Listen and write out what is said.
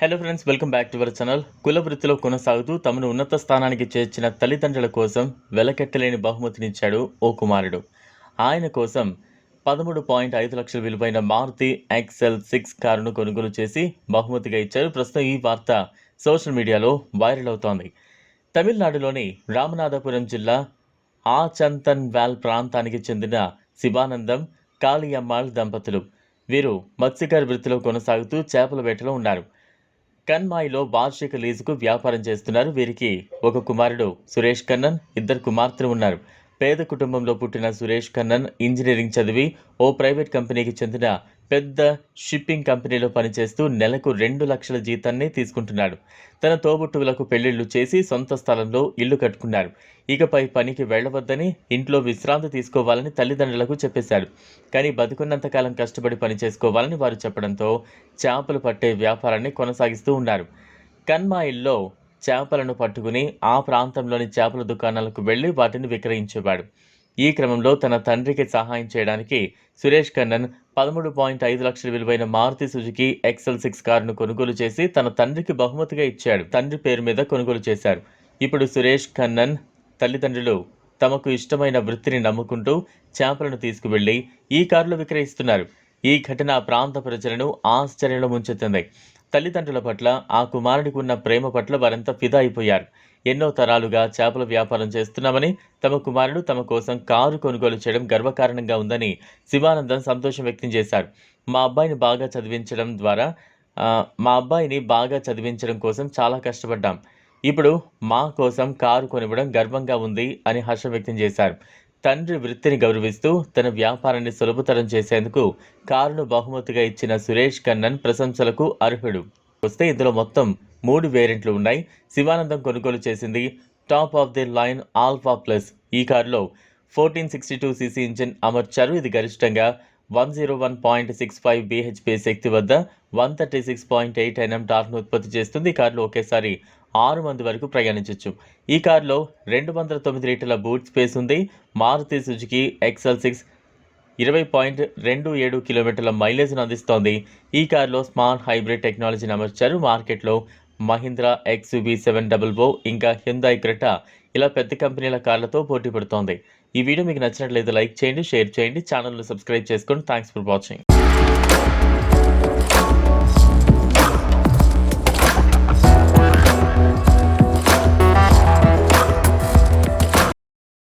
Hello friends welcome back to our channel కుల వృత్తిలో కొనసాగుతూ తమను ఉన్నత స్థానానికి చేర్చిన తల్లిదండ్రుల కోసం వెలకెట్టలేని బహుమతినిచ్చాడు ఓ కుమారుడు. ఆయన కోసం పదమూడు పాయింట్ ఐదు లక్షల విలువైన మారుతి ఎక్సెల్ సిక్స్ కారును కొనుగోలు చేసి బహుమతిగా ఇచ్చారు. ప్రస్తుతం ఈ వార్త సోషల్ మీడియాలో వైరల్ అవుతోంది. తమిళనాడులోని రామనాథపురం జిల్లా ఆచంతన్ వ్యాల్ ప్రాంతానికి చెందిన శివానందం కాళియమ్మాళ్ దంపతులు వీరు మత్స్యకార వృత్తిలో కొనసాగుతూ చేపల వేటలో ఉన్నారు. కన్మాయిలో వార్షిక లీజుకు వ్యాపారం చేస్తున్నారు. వీరికి ఒక కుమారుడు సురేష్ కన్నన్ ఇద్దరు కుమార్తెలు ఉన్నారు. పేద కుటుంబంలో పుట్టిన సురేష్ కన్నన్ ఇంజనీరింగ్ చదివి ఓ ప్రైవేట్ కంపెనీకి చెందిన పెద్ద షిప్పింగ్ కంపెనీలో పనిచేస్తూ నెలకు రెండు లక్షల జీతాన్ని తీసుకుంటున్నాడు. తన తోబుట్టువులకు పెళ్ళిళ్ళు చేసి సొంత స్థలంలో ఇల్లు కట్టుకున్నారు. ఇకపై పనికి వెళ్ళవద్దని ఇంట్లో విశ్రాంతి తీసుకోవాలని తల్లిదండ్రులకు చెప్పేశాడు. కానీ బతుకున్నంతకాలం కష్టపడి పని చేసుకోవాలని వారు చెప్పడంతో చేపలు పట్టే వ్యాపారాన్ని కొనసాగిస్తూ ఉన్నారు. కన్మాయిల్లో చేపలను పట్టుకుని ఆ ప్రాంతంలోని చేపల దుకాణాలకు వెళ్ళి వాటిని విక్రయించేవాడు. ఈ క్రమంలో తన తండ్రికి సహాయం చేయడానికి సురేష్ కన్నన్ పదమూడు పాయింట్ ఐదు లక్షల విలువైన మారుతి సుజుకి ఎక్సెల్ సిక్స్ కారును కొనుగోలు చేసి తన తండ్రికి బహుమతిగా ఇచ్చాడు. తండ్రి పేరు మీద కొనుగోలు చేశారు. ఇప్పుడు సురేష్ కన్నన్ తల్లిదండ్రులు తమకు ఇష్టమైన వృత్తిని నమ్ముకుంటూ చేపలను తీసుకువెళ్ళి ఈ కారులో విక్రయిస్తున్నారు. ఈ ఘటన ప్రాంత ప్రజలను ఆశ్చర్యంలో ముంచెత్తింది. తల్లిదండ్రుల పట్ల ఆ కుమారుడికి ఉన్న ప్రేమ పట్ల వారంతా ఫిదా అయిపోయారు. ఎన్నో తరాలుగా చేపల వ్యాపారం చేస్తున్నామని తమ కుమారుడు తమ కోసం కారు కొనుగోలు చేయడం గర్వకారణంగా ఉందని శివానందం సంతోషం వ్యక్తం చేశారు. మా అబ్బాయిని బాగా చదివించడం ద్వారా మా అబ్బాయిని బాగా చదివించడం కోసం చాలా కష్టపడ్డాం. ఇప్పుడు మా కోసం కారు కొనివ్వడం గర్వంగా ఉంది అని హర్షం వ్యక్తం చేశారు. తండ్రి వృత్తిని గౌరవిస్తూ తన వ్యాపారాన్ని సులభతరం చేసేందుకు కారును బహుమతిగా ఇచ్చిన సురేష్ కన్నన్ ప్రశంసలకు అర్హుడు. వస్తే ఇందులో మొత్తం మూడు వేరియంట్లు ఉన్నాయి. శివానందం కొనుగోలు చేసింది. Top of the line alpha plus ఈ కారులో fourteen sixty two cc engine అమర్చారు ఇది గరిష్టంగా one zero one point six five BHP శక్తి వద్ద one thirty six point eight Nm టార్క్ను ఉత్పత్తి చేస్తుంది. ఈ కారులో ఒకేసారి ఆరు మంది వరకు ప్రయాణించవచ్చు ఈ కారులో రెండు వందల తొమ్మిది లీటర్ల బూట్ స్పేస్ ఉంది. మారుతి సుజుకి ఎక్సెల్ సిక్స్ ఇరవై పాయింట్ రెండు ఏడు కిలోమీటర్ల మైలేజ్ను అందిస్తోంది. ఈ కారులో స్మార్ట్ హైబ్రిడ్ టెక్నాలజీని అమర్చారు. మార్కెట్లో Mahindra XUV seven double O ఇంకా హ్యుందాయ్ క్రెటా ఇలా పెద్ద కంపెనీల కార్లతో పోటీ పడుతోంది. ఈ వీడియో మీకు నచ్చినట్లయితే లైక్ చేయండి షేర్ చేయండి ఛానల్ను సబ్స్క్రైబ్ చేసుకోండి థ్యాంక్స్ ఫర్ వాచింగ్.